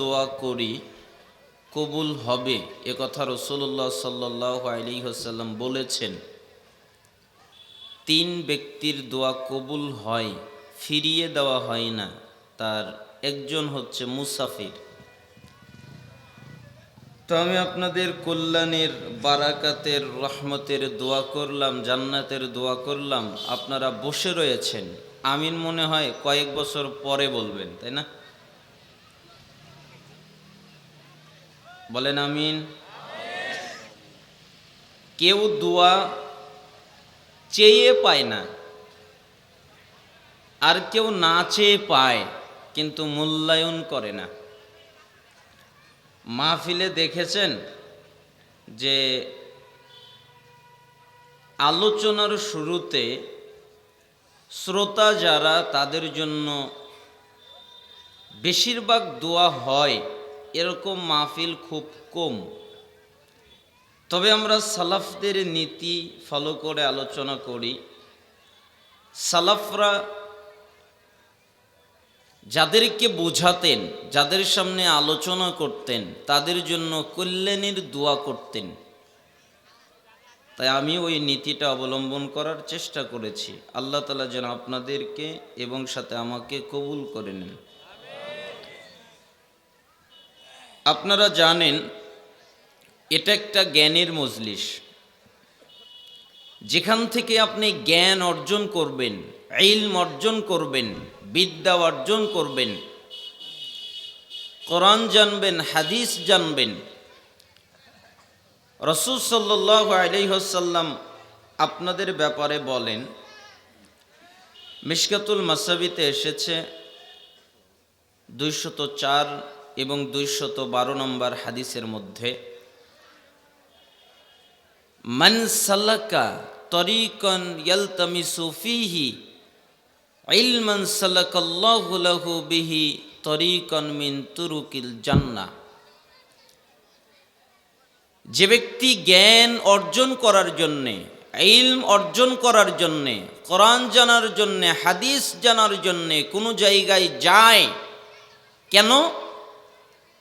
দোয়া করি, কবুল হবে, এ কথা রসুল্লাহ সাল্লাহ আলী হাসাল্লাম বলেছেন। তিন ব্যক্তির দোয়া কবুল হয়, ফিরিয়ে দেওয়া হয় না, তার একজন হচ্ছে মুসাফির। তো আমি আপনাদের কল্যাণের, বারাকাতের, রহমতের দোয়া করলাম, জান্নাতের দোয়া করলাম, আপনারা বসে রয়েছেন। আমিন মনে হয় কয়েক বছর পরে বলবেন, তাই না? বলেন আমিন। কেউ দোয়া চেয়ে পায় না, আর কেউ না চেয়ে পায়, কিন্তু মূল্যায়ন করে না। মাহফিলে দেখেছেন যে আলোচনার শুরুতে শ্রোতা যারা তাদের জন্য বেশিরভাগ দোয়া হয় এরকম মাহফিল খুব কম। তবে আমরা সালাফদের নীতি ফলো করে আলোচনা করি। সালাফরা যাদেরকে বোঝাতেন, যাদের সামনে আলোচনা করতেন, তাদের জন্য কল্যাণের দোয়া করতেন। তাই আমি ওই নীতিটা অবলম্বন করার চেষ্টা করেছি। আল্লাহ তালা যেন আপনাদেরকে এবং সাথে আমাকে কবুল করে নেন। আপনারা জানেন, এটা একটা জ্ঞানের মজলিস। যেখান থেকে আপনি জ্ঞান অর্জন করবেন, ইলম অর্জন করবেন, বিদ্যা অর্জন করবেন, কোরআন জানবেন, হাদিস জানবেন। রসুল সাল্লাহ আলিহসাল্লাম আপনাদের ব্যাপারে বলেন, মিশকাতুল মাসাবিতে এসেছে দুইশত চার এবং দুইশত বারো নম্বর হাদিসের মধ্যে, মান সাল্লাকা তরিকন ইয়ালতামিসু ফিহি, ইলমান সাল্লাকাল্লাহু লাহু বিহি তরিকন মিন তুরুকিল জান্নাহ। যে ব্যক্তি জ্ঞান অর্জন করার জন্যে, ইলম অর্জন করার জন্যে, কোরআন জানার জন্যে, হাদিস জানার জন্যে কোনো জায়গায় যায়, কেন?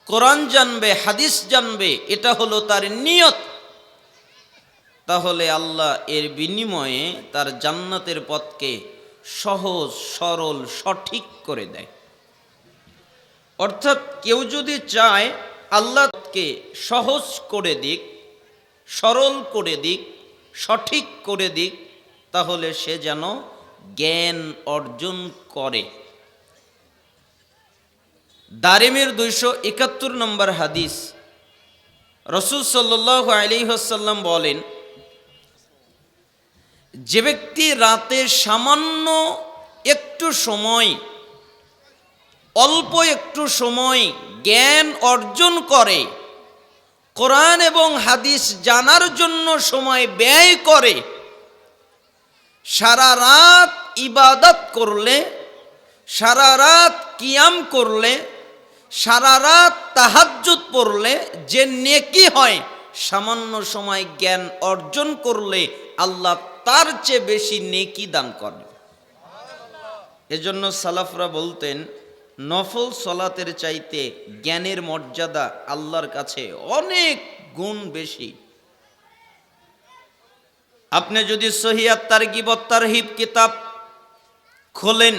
কোরআন জানবে, হাদিস জানবে, এটা হলো তার নিয়ত। তাহলে আল্লাহ এর বিনিময়ে তার জান্নাতের পথকে সহজ, সরল, সঠিক করে দেয়। অর্থাৎ কেউ যদি চায় আল্লাহকে সহজ করে দিক, সরল করে দিক, সঠিক করে দিক, তাহলে সে যেন জ্ঞান অর্জন করে। দারিমের দুইশো একাত্তর নম্বর হাদিস। রসুল সাল্লাহ আলিহাসাল্লাম বলেন, যে ব্যক্তি রাতে সামান্য একটু সময়, অল্প একটু সময় জ্ঞান অর্জন করে, কোরআন এবং হাদিস জানার জন্য সময় ব্যয় করে, সারা রাত ইবাদত করলে, সারা রাত কিয়াম করলে সারা রাত তাহাজ্জুদ পড়লে যে নেকি হয়, সামান্য সময় জ্ঞান অর্জন করলে আল্লাহ তার চেয়ে বেশি নেকি দান করে এজন্য সালাফরা বলতেন, নফল সলাতের চাইতে জ্ঞানের মর্যাদা আল্লাহর কাছে অনেক গুণ বেশি। আপনি যদি সহিয়াত তার গিবত্তার হিব কিতাব খোলেন,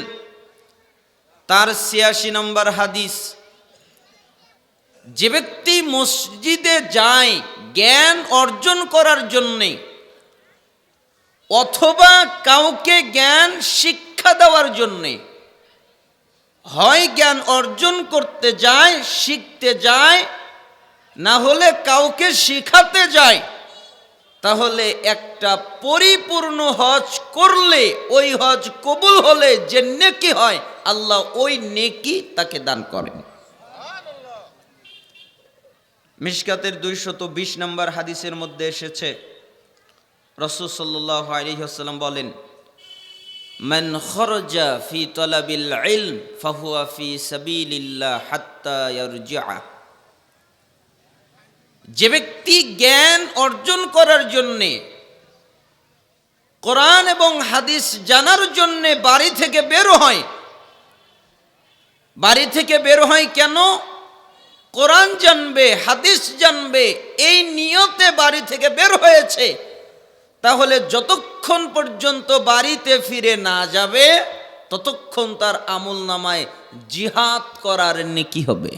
তার ছিয়াশি নম্বর হাদিস যে ব্যক্তি মসজিদে যায় জ্ঞান অর্জন করার জন্যে, অথবা কাউকে জ্ঞান শিক্ষা দেওয়ার জন্যে, হয় জ্ঞান অর্জন করতে যায়, শিখতে যায়, না হলে কাউকে শিখাতে যায়, তাহলে একটা পরিপূর্ণ হজ করলে ওই হজ কবুল হলে যে নেকি হয়, আল্লাহ ওই নেকি তাকে দান করেন। মিশকাতের দুইশত বিশ নম্বর হাদিসের মধ্যে এসেছে। রসুল সাল্লাহ আলিহাসাল্লাম বলেন, মান খরজা ফি তলাবিল ইলম ফাহুয়া ফি সাবিলিল্লাহ হাত্তা ইয়ারজিআ। যে ব্যক্তি জ্ঞান অর্জন করার জন্যে কোরআন এবং হাদিস জানার জন্যে বাড়ি থেকে বের হয়, বাড়ি থেকে বের হয় কেন? কোরআন জানবে, হাদিস জানবে, এই নিয়তে বাড়ি থেকে বের হয়েছে। তাহলে যতক্ষণ পর্যন্ত বাড়িতে ফিরে না যাবে, ততক্ষণ তার আমল নামায় জিহাদ করার নেকি হবে।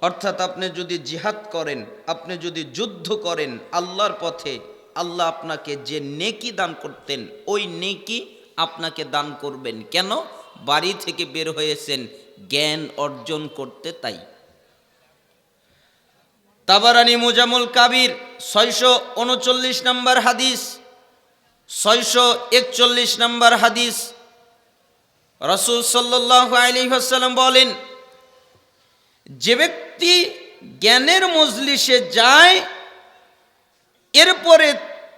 অর্থাৎ আপনি যদি জিহাদ করেন, আপনি যদি যুদ্ধ করেন আল্লাহর পথে, আল্লাহ আপনাকে যে নেকি দান করতেন, ওই নেকি আপনাকে দান করবেন। কেন? বাড়ি থেকে বের হয়েছেন জ্ঞান অর্জন করতে তাই। তাবারানি মুজামুল কাবির ছয়শো উনচল্লিশ নম্বর হাদিস, ছয়শো একচল্লিশ নম্বর হাদিস, রসুল সাল্লাহ আলিহাসাল্লাম বলেন, যে ব্যক্তি জ্ঞানের মজলিসে যায়, এরপরে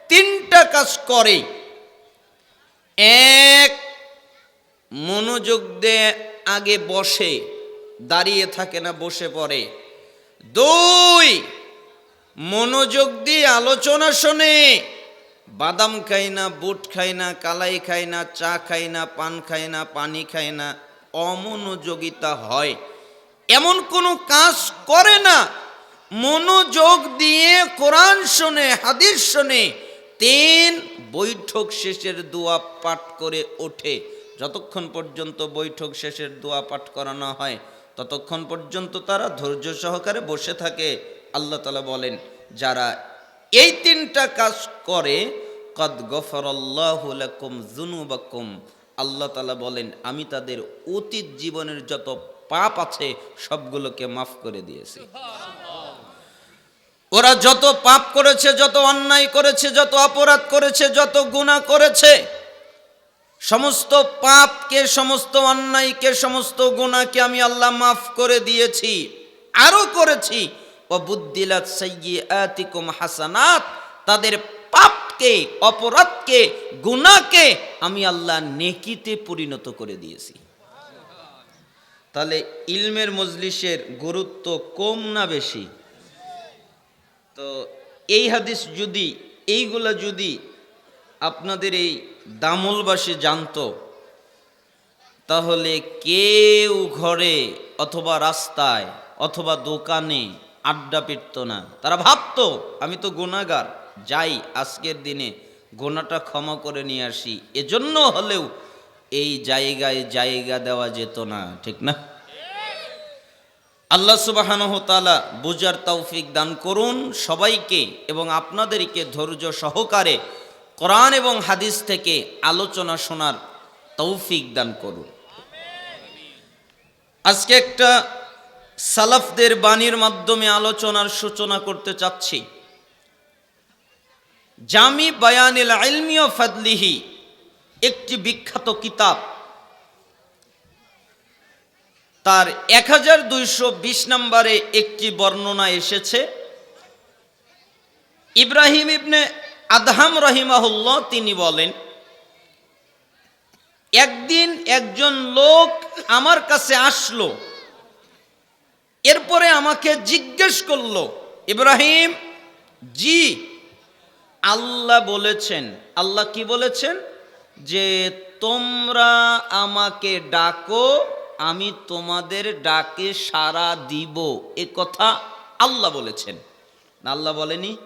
তিনটা কাজ করে। এক, মনোযোগ দিয়ে আগে বসে, দাঁড়িয়ে থাকে না, বসে পড়ে। দুই, মনোযোগ দিয়ে আলোচনা শোনে। বাদাম খাই না, বুট খাই না, কালাই খাই না, চা খাই না, পান খাই না, পানি খাই না, অমনোযোগিতা হয়। এমন কোনো কাজ করে না। মনোযোগ দিয়ে কোরআন শোনে, হাদিস শোনে। তিন, বৈঠক শেষের দোয়া পাঠ করে ওঠে। যতক্ষণ পর্যন্ত বৈঠক শেষের দোয়া পাঠ করানো হয়, ততক্ষণ পর্যন্ত তারা ধৈর্য সহকারে বসে থাকে, আল্লাহ তালা বলেন, যারা এই তিনটা কাজ করে, কদ গফরল্লাহুলাকুম জুনুবাকুম আল্লাহ তালা বলেন, আমি তাদের অতীত জীবনের যত পাপ আছে, সবগুলোকে মাফ করে দিয়েছি। ওরা যত পাপ করেছে, যত অন্যায় করেছে, যত অপরাধ করেছে, যত গুণা করেছে সমস্ত পাপকে, সমস্ত অন্যায়কে, সমস্ত গুণাকে আমি আল্লাহ মাফ করে দিয়েছি, আরও করেছি। ও বুদ্দিলাত সাইয়্যাতিকুম হাসানাত, তাদের পাপকে, অপরাধকে গুণাকে আমি আল্লাহ নেকিতে পরিণত করে দিয়েছি। তাহলে ইলমের মজলিসের গুরুত্ব কম না বেশি? তো এই হাদিস যদি, এইগুলা যদি আপনাদের এই দামলবাসী জানতো, তাহলে কেউ ঘরে অথবা রাস্তায় অথবা দোকানে আড্ডা পিটত না। তারা ভাবতো, আমি তো গুণাগার, যাই আজকের দিনে গোনাটা ক্ষমা করে নিয়ে আসি। এজন্য হলেও এই জায়গায় জায়গা দেওয়া যেত না, ঠিক না? আল্লাহ তালা বুজার তৌফিক দান করুন সবাইকে এবং আপনাদেরকে ধৈর্য সহকারে কোরআন এবং হাদিস থেকে আলোচনা শোনার তৌফিক দান করুন। আজকে একটা সালাফদের বাণীর মাধ্যমে আলোচনার সূচনা করতে চাচ্ছি। জামি বায়ানিল আলমিও ফাদলিহি একটি বিখ্যাত কিতাব। তার এক হাজার দুইশো বিশ নম্বরে একটি বর্ণনা এসেছে। ইব্রাহিম ইবনে আদহাম রহিমাহুল্লাহ, তিনি বলেন, একদিন একজন লোক আমার কাছে আসলো, এরপরে আমাকে জিজ্ঞেস করল, ইব্রাহিম, জি, আল্লাহ বলেছেন। আল্লাহ কি বলেছেন? যে, তোমরা আমাকে ডাকো, আমি তোমাদের ডাকে সাড়া দিব। এ কথা আল্লাহ বলেছেন। আল্লাহ বলেনি?